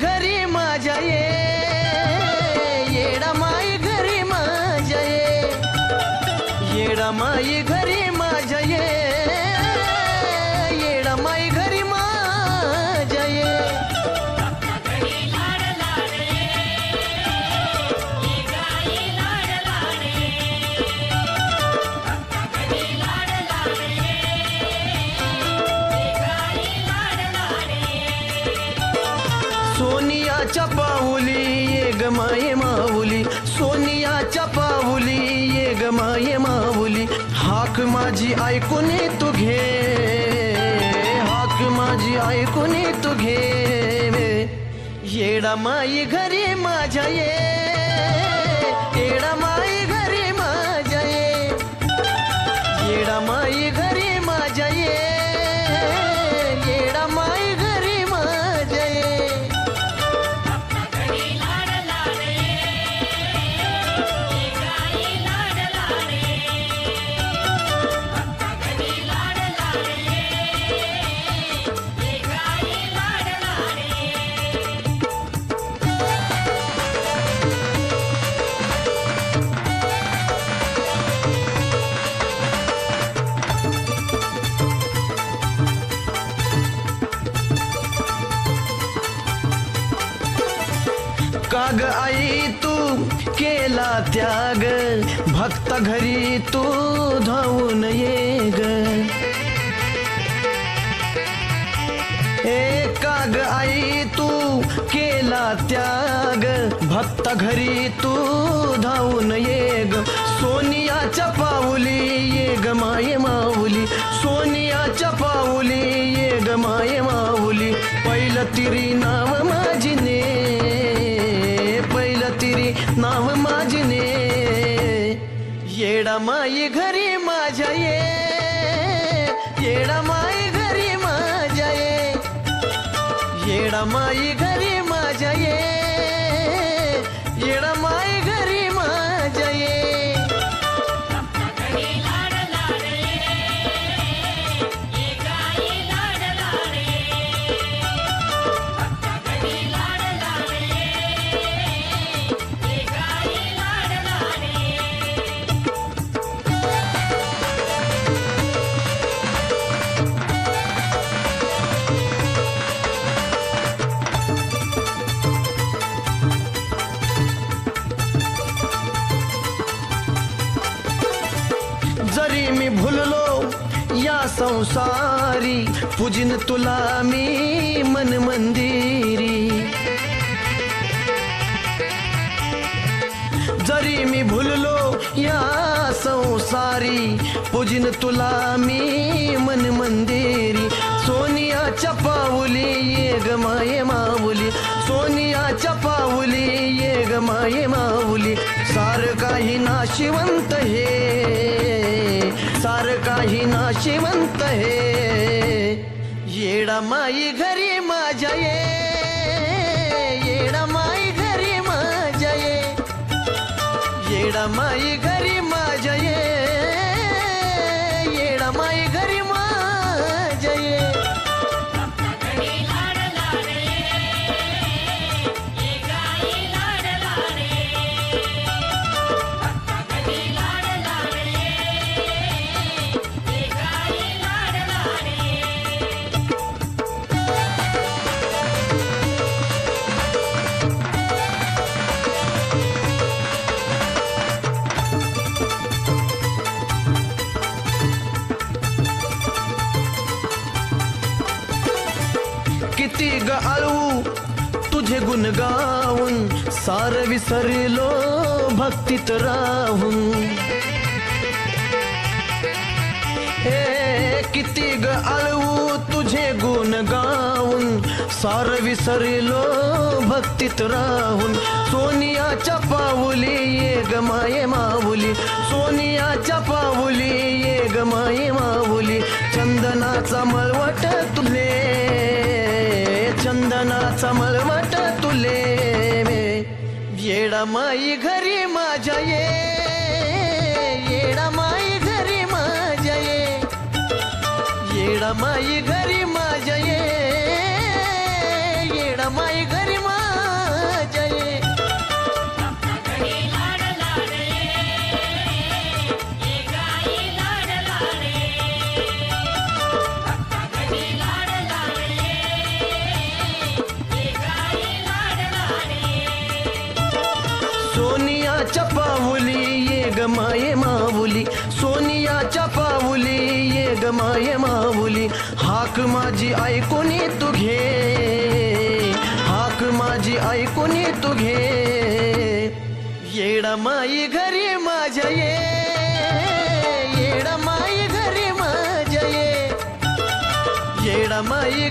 घरी माझ्या ये येडा माई घरी माझ्या ये येडा माई घरी माझ्या ये. माये माऊली सोनियाच्या पाऊली ये ग माये माऊली. हाक माझी ऐकून तू घे हाक माझी ऐकून तू घे. येडा माई घरी माझ्या ये येडा माई घरी माझ्या ये. येडा माई त्याग भक्त घरी तू धावून ये ग. एकाग आई तू केला त्याग भक्त घरी तू येडा माई घरी माझ्या ये संसारी पूजिन तुला मी मन मंदिरी. जरी मी भुललो या संसारी पूजिन तुला मी मन मंदिरी. सोनियाच्या पाऊली ये ग माये माऊली. सोनियाच्या पाऊली ये ग माये माऊली. सार काही नाशिवंत हे. सार काही नाशिवंत हे. येडा माई घरी माझ्या ये. येडा माई घरी माझ्या ये. येडा माई विसरलो भक्तीत राहून. हे किती ग आळवू तुझे गुण गाऊन. सार विसरलो भक्तीत राहून. सोनियाच्या पाऊली ये ग माये माऊली. सोनियाच्या पाऊली ये ग माये माऊली. चंदनाचा मळवट माई घरी माझ्या ये येडा माई घरी माझ्या ये. येडा माई घरी ग माये माऊली हाक माझी ऐकून तू घे. हाक माझी ऐकून तू घे. येडा माई घरी माझ्या ये. येडा माई घरी माझ्या ये. येडा माई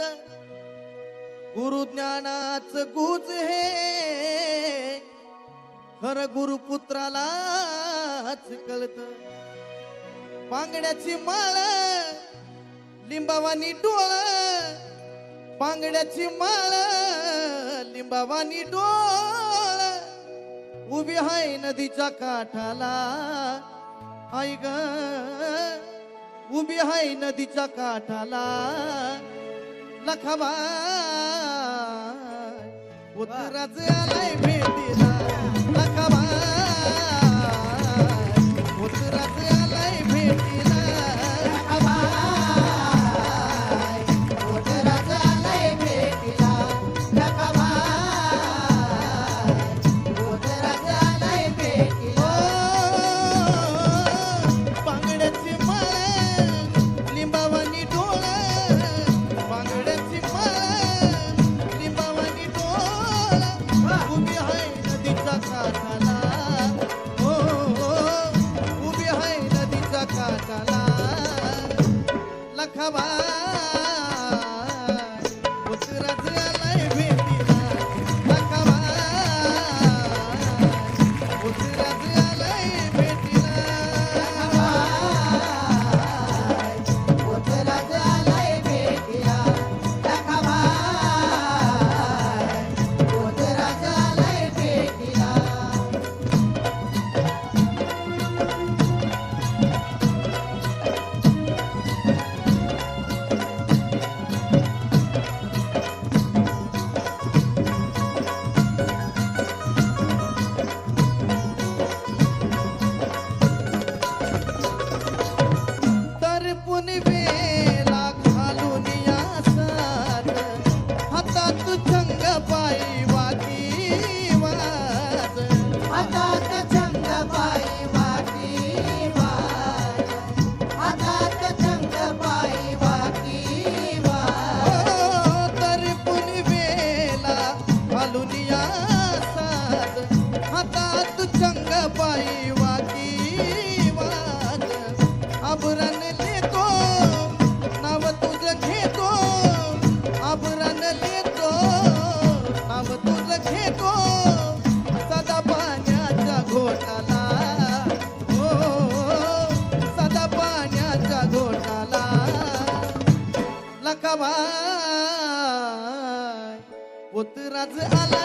गुरु गुरुज्ञानाच गुज हे. खर गुरुपुत्रालाच कळत. पांगड्याची माळ लिंबावानी डोळ. पांगड्याची माळ लिंबावानी डोळ. उभी हाय नदीच्या काठाला. आई ग उभी हाय नदीच्या काठाला. लखाबा उतराच आलाय भेटीला. लखाबा grabar.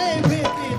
आलाय भेटीला